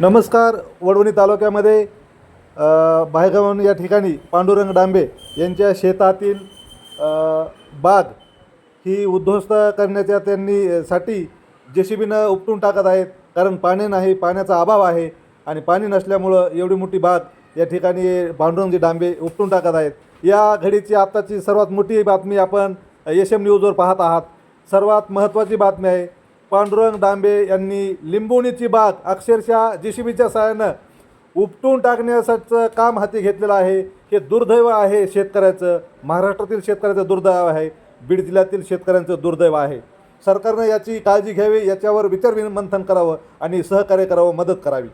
नमस्कार वडवणी तालुक्यामध्ये अ, बाहेगावन या ठिकाणी पांडुरंग डांबे यांच्या शेतातील बाग ही उद्ध्वस्त करण्याच्या त्यांनी साठी जे सी बीनं उपटून टाकत आहेत. कारण पाणी नाही पाण्याचा अभाव आहे आणि पाणी नसल्यामुळं एवढी मोठी बाग या ठिकाणी पांडुरंगजी डांबे उपटून टाकत आहेत. या घडीची आत्ताची सर्वात मोठी बातमी आपण एस एम न्यूजवर पाहत आहात. सर्वात महत्त्वाची बातमी आहे पांडुरंग डांबे यांनी लिंबोणीची बाग अक्षरशः जेसीबीच्या बीच्या सहाय्यानं उपटून टाकण्याचं काम हाती घेतलेलं आहे. हे दुर्दैव आहे शेतकऱ्याचं. महाराष्ट्रातील शेतकऱ्याचं दुर्दैव आहे. बीड जिल्ह्यातील शेतकऱ्यांचं दुर्दैव आहे. सरकारनं याची काळजी घ्यावी याच्यावर विचार मंथन करावं आणि सहकार्य करावं मदत करावी.